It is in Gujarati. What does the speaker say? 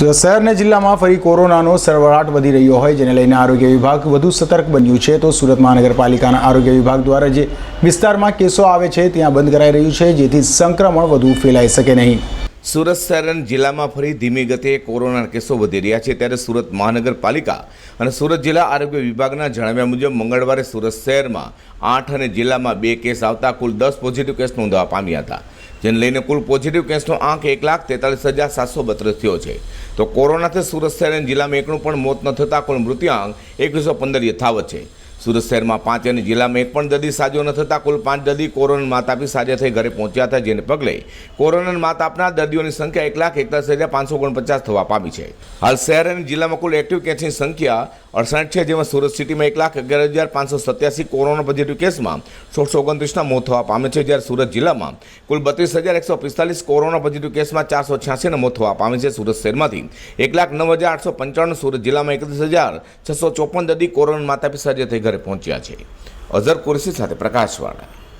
સુરત શહેર જિલ્લામાં ફરી કોરોનાનો સરવળાટ વધી રહ્યો હોય, જેને લઈને આરોગ્ય વિભાગ વધુ સતર્ક બન્યું છે. તો સુરત મહાનગરપાલિકાના આરોગ્ય વિભાગ દ્વારા જે વિસ્તારમાં કેસો આવે છે, ત્યાં બંધ કરાઈ રહ્યું છે, જેથી સંક્રમણ વધુ ફેલાઈ શકે નહીં. સુરત શહેર જિલ્લામાં ફરી ધીમી ગતિએ કોરોનાના કેસો વધી રહ્યા છે ત્યારે સુરત મહાનગરપાલિકા અને સુરત જિલ્લા આરોગ્ય વિભાગના જણાવ્યા મુજબ મંગળવારે સુરત શહેરમાં આઠ અને જિલ્લામાં બે કેસ આવતા કુલ દસ પોઝિટિવ કેસ નોંધવા પામ્યા હતા, જેને લઈને કુલ પોઝિટિવ કેસનો આંક એક લાખ તેતાલીસ હજાર સાતસો બત્રીસ થયો છે. તો કોરોનાથી સુરત શહેર જિલ્લામાં એકનું પણ મોત ન થતાં કુલ મૃત્યુઆંક એકવીસો પંદર યથાવત છે. સુરત શહેરમાં પાંચ અને જિલ્લામાં એક પણ દર્દી સાજો ન થતાં કુલ પાંચ દર્દી કોરોના માતાપી સાજા થઈ ઘરે પહોંચ્યા હતા, જેને પગલે કોરોના માતાપના દર્દીઓની સંખ્યા એક લાખ એકતાલીસ હજાર પાંચસો ઓગણપચાસ થવા પામી છે. હાલ શહેર અને જિલ્લામાં કુલ એક્ટિવ કેસની સંખ્યા અડસઠ છે, જેમાં સુરત સિટીમાં એક લાખ અગિયાર હજાર પાંચસો સત્યાસી કોરોના પોઝિટિવ કેસમાં સોળસો ઓગણત્રીસના મોત થવા પામે છે, જ્યારે સુરત જિલ્લામાં કુલ બત્રીસ હજાર એકસો પિસ્તાલીસ કોરોના પોઝિટિવ કેસમાં ચારસો છ્યાસીના મોત થવા પામે છે. સુરત શહેરમાંથી એક લાખ નવ હજાર આઠસો પંચાણું, સુરત જિલ્લામાં એકત્રીસ હજાર છસો ચોપન દર્દી કોરોના માતા પિતા જે થઈ ઘરે પહોંચ્યા છે. અઝર કુરશી સાથે પ્રકાશવાળા